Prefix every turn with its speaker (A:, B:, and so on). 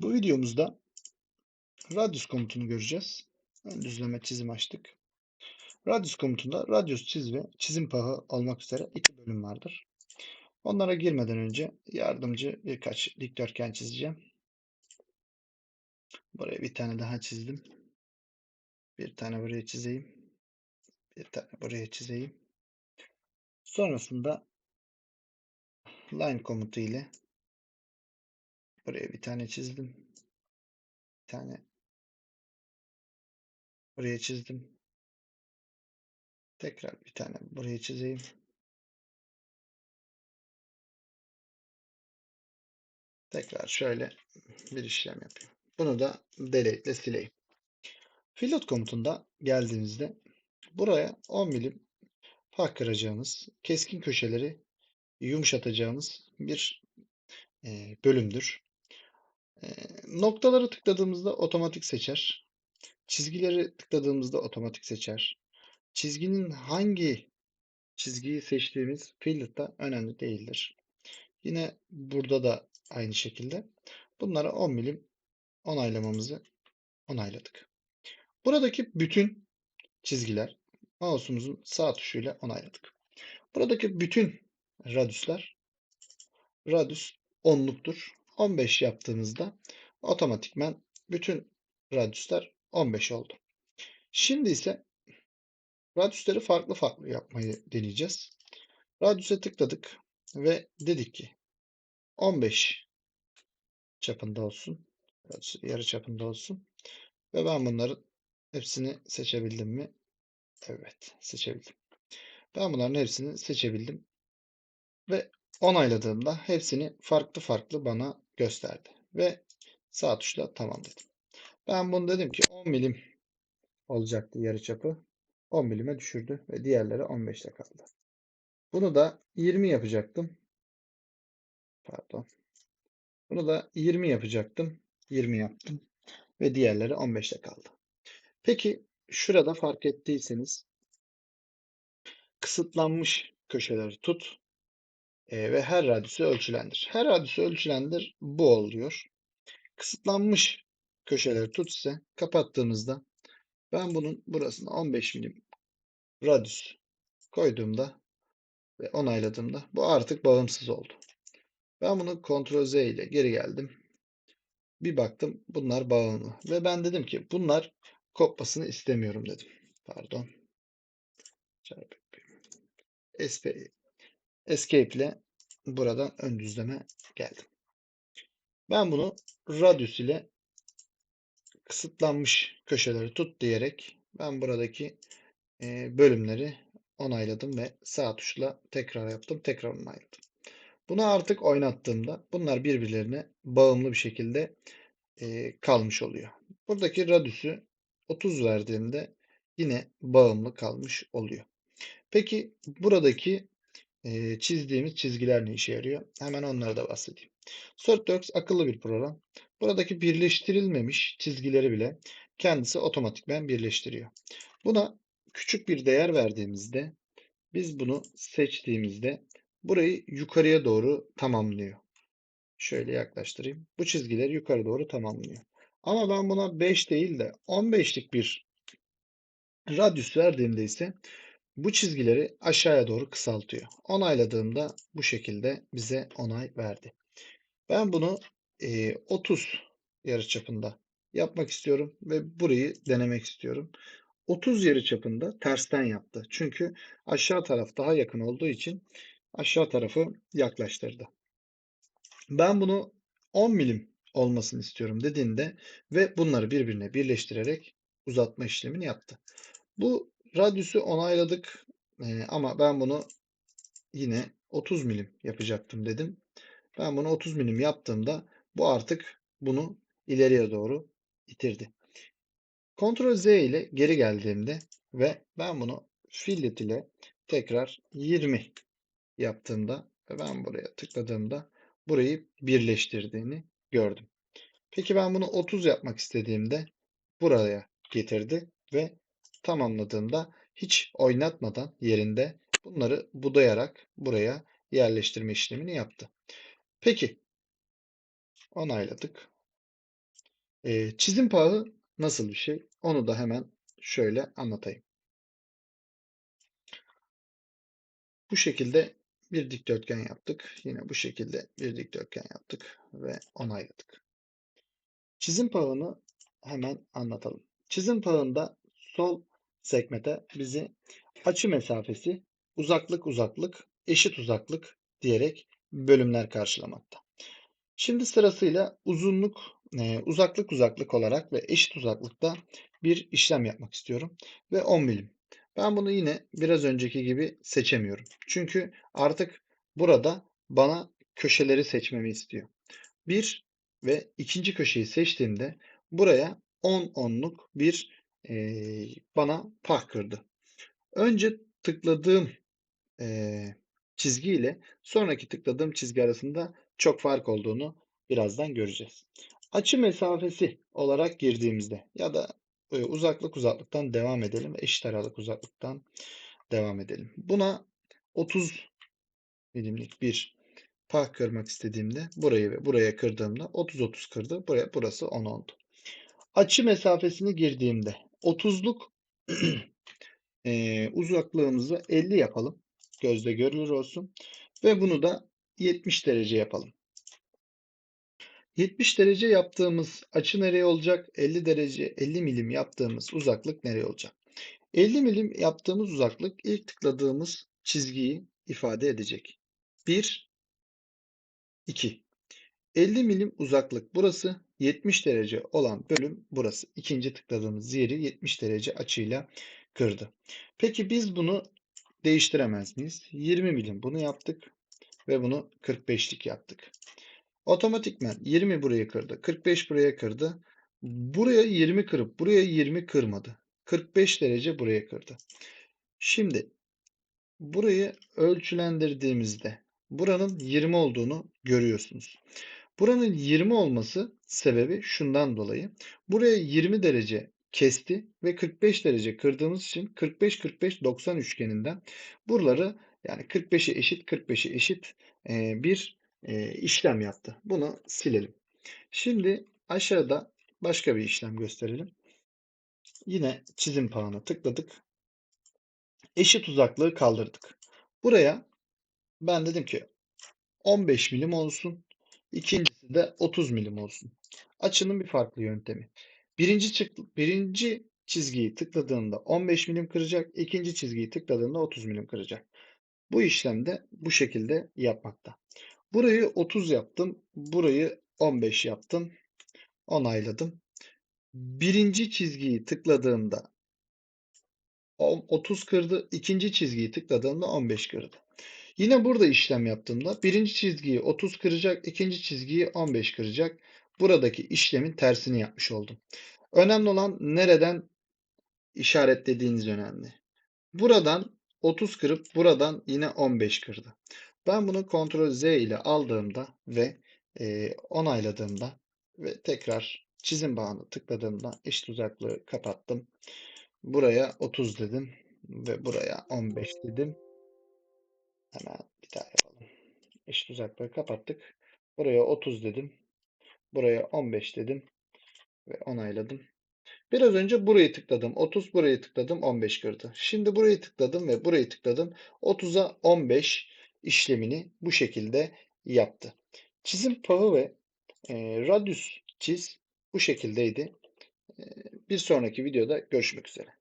A: Bu videomuzda radius komutunu göreceğiz. Ön düzleme çizim açtık. Radius komutunda radius çiz ve çizim pahı olmak üzere iki bölüm vardır. Onlara girmeden önce yardımcı birkaç dikdörtgen çizeceğim. Buraya bir tane daha çizdim. Bir tane buraya çizeyim. Bir tane buraya çizeyim. Sonrasında line komutu ile buraya bir tane çizdim. Bir tane buraya çizdim. Tekrar bir tane buraya çizeyim. Tekrar şöyle bir işlem yapayım. Bunu da delete ile sileyim. Fillet komutunda geldiğimizde buraya 10 milim pah kıracağımız, keskin köşeleri yumuşatacağımız bir bölümdür. Noktaları tıkladığımızda otomatik seçer. Çizgileri tıkladığımızda otomatik seçer. Çizginin hangi çizgiyi seçtiğimiz fillett'ta önemli değildir. Yine burada da aynı şekilde. Bunlara 10 milim onaylamamızı onayladık. Buradaki bütün çizgiler mouse'umuzun sağ tuşuyla onayladık. Buradaki bütün radiuslar radius 10'luktur. 15 yaptığımızda otomatikman bütün radiuslar 15 oldu. Şimdi ise radiusları farklı farklı yapmayı deneyeceğiz. Radius'e tıkladık ve dedik ki 15 çapında olsun. Yarı çapında olsun. Ve ben bunların hepsini seçebildim mi? Evet, seçebildim. Ben bunların hepsini seçebildim. Ve onayladığımda hepsini farklı farklı bana gösterdi. Ve sağ tuşla tamam dedim. Ben bunu dedim ki 10 milim olacaktı yarıçapı. 10 milime düşürdü ve diğerleri 15'te kaldı. Bunu da 20 yapacaktım. Pardon. Bunu da 20 yapacaktım. 20 yaptım. Ve diğerleri 15'te kaldı. Peki şurada fark ettiyseniz kısıtlanmış köşeleri tut e, ve her radüsü ölçülendir. Her radüsü ölçülendir bu oluyor. Kısıtlanmış köşeleri tut ise kapattığımızda ben bunun burasına 15 milim radüs koyduğumda ve onayladığımda bu artık bağımsız oldu. Ben bunu Ctrl Z ile geri geldim. Bir baktım bunlar bağımlı ve ben dedim ki bunlar kopmasını istemiyorum dedim. Pardon. Escape ile buradan ön düzleme geldim. Ben bunu radius ile kısıtlanmış köşeleri tut diyerek ben buradaki e, bölümleri onayladım ve sağ tuşla tekrar yaptım. Tekrar onayladım. Bunu artık oynattığımda bunlar birbirlerine bağımlı bir şekilde e, kalmış oluyor. Buradaki radius'ü 30 verdiğimde yine bağımlı kalmış oluyor. Peki buradaki çizdiğimiz çizgiler ne işe yarıyor? Hemen onlara da bahsedeyim. SolidWorks akıllı bir program. Buradaki birleştirilmemiş çizgileri bile kendisi otomatikmen birleştiriyor. Buna küçük bir değer verdiğimizde biz bunu seçtiğimizde burayı yukarıya doğru tamamlıyor. Şöyle yaklaştırayım. Bu çizgileri yukarı doğru tamamlıyor. Ama ben buna 5 değil de 15'lik bir radius verdiğimde ise bu çizgileri aşağıya doğru kısaltıyor. Onayladığımda bu şekilde bize onay verdi. Ben bunu e, 30 yarıçapında yapmak istiyorum ve burayı denemek istiyorum. 30 yarıçapında tersten yaptı. Çünkü aşağı taraf daha yakın olduğu için aşağı tarafı yaklaştırdı. Ben bunu 10 milim olmasını istiyorum dediğinde ve bunları birbirine birleştirerek uzatma işlemini yaptı. Bu radyüsü onayladık ee, ama ben bunu yine 30 milim yapacaktım dedim. Ben bunu 30 milim yaptığımda bu artık bunu ileriye doğru itirdi. Ctrl Z ile geri geldiğimde ve ben bunu fillet ile tekrar 20 yaptığımda ve ben buraya tıkladığımda burayı birleştirdiğini gördüm. Peki ben bunu 30 yapmak istediğimde buraya getirdi ve tamamladığımda hiç oynatmadan yerinde bunları budayarak buraya yerleştirme işlemini yaptı. Peki onayladık. Eee, çizim pağı nasıl bir şey? Onu da hemen şöyle anlatayım. Bu şekilde bir dikdörtgen yaptık. Yine bu şekilde bir dikdörtgen yaptık ve onayladık. Çizim pağını hemen anlatalım. Çizim pağında sol sekmede bizi açı mesafesi, uzaklık uzaklık, eşit uzaklık diyerek bölümler karşılamakta. Şimdi sırasıyla uzunluk, e, uzaklık uzaklık olarak ve eşit uzaklıkta bir işlem yapmak istiyorum. Ve 10 milim. Ben bunu yine biraz önceki gibi seçemiyorum. Çünkü artık burada bana köşeleri seçmemi istiyor. Bir ve ikinci köşeyi seçtiğimde buraya 10 onluk bir e, bana pah kırdı. Önce tıkladığım e, çizgi sonraki tıkladığım çizgi arasında çok fark olduğunu birazdan göreceğiz. Açı mesafesi olarak girdiğimizde ya da e, uzaklık uzaklıktan devam edelim. Eşit aralık uzaklıktan devam edelim. Buna 30 milimlik bir pah kırmak istediğimde burayı ve buraya kırdığımda 30-30 kırdı. Buraya, burası 10 oldu. Açı mesafesini girdiğimde 30'luk e, uzaklığımızı 50 yapalım. Gözde görülür olsun. Ve bunu da 70 derece yapalım. 70 derece yaptığımız açı nereye olacak? 50 derece 50 milim yaptığımız uzaklık nereye olacak? 50 milim yaptığımız uzaklık ilk tıkladığımız çizgiyi ifade edecek. 1 2 50 milim uzaklık burası. 70 derece olan bölüm burası. İkinci tıkladığımız yeri 70 derece açıyla kırdı. Peki biz bunu değiştiremez miyiz? 20 milim bunu yaptık ve bunu 45'lik yaptık. Otomatikman 20 buraya kırdı. 45 buraya kırdı. Buraya 20 kırıp buraya 20 kırmadı. 45 derece buraya kırdı. Şimdi burayı ölçülendirdiğimizde buranın 20 olduğunu görüyorsunuz. Buranın 20 olması sebebi şundan dolayı. Buraya 20 derece kesti ve 45 derece kırdığımız için 45-45-90 üçgeninden buraları yani 45'e eşit 45'e eşit bir işlem yaptı. Bunu silelim. Şimdi aşağıda başka bir işlem gösterelim. Yine çizim pağına tıkladık. Eşit uzaklığı kaldırdık. Buraya ben dedim ki 15 milim olsun. De 30 milim olsun. Açının bir farklı yöntemi. Birinci, çık, birinci çizgiyi tıkladığında 15 milim kıracak. ikinci çizgiyi tıkladığında 30 milim kıracak. Bu işlemde bu şekilde yapmakta. Burayı 30 yaptım. Burayı 15 yaptım. Onayladım. Birinci çizgiyi tıkladığımda 30 kırdı. ikinci çizgiyi tıkladığımda 15 kırdı. Yine burada işlem yaptığımda birinci çizgiyi 30 kıracak, ikinci çizgiyi 15 kıracak. Buradaki işlemin tersini yapmış oldum. Önemli olan nereden işaretlediğiniz önemli. Buradan 30 kırıp buradan yine 15 kırdı. Ben bunu Ctrl Z ile aldığımda ve e, onayladığımda ve tekrar çizim bağını tıkladığımda eşit uzaklığı kapattım. Buraya 30 dedim ve buraya 15 dedim. Hemen bir daha yapalım. Eşit uzaklığı kapattık. Buraya 30 dedim. Buraya 15 dedim. Ve onayladım. Biraz önce burayı tıkladım. 30 burayı tıkladım. 15 kırdı. Şimdi burayı tıkladım ve burayı tıkladım. 30'a 15 işlemini bu şekilde yaptı. Çizim pağı ve e, radyüs çiz bu şekildeydi. E, bir sonraki videoda görüşmek üzere.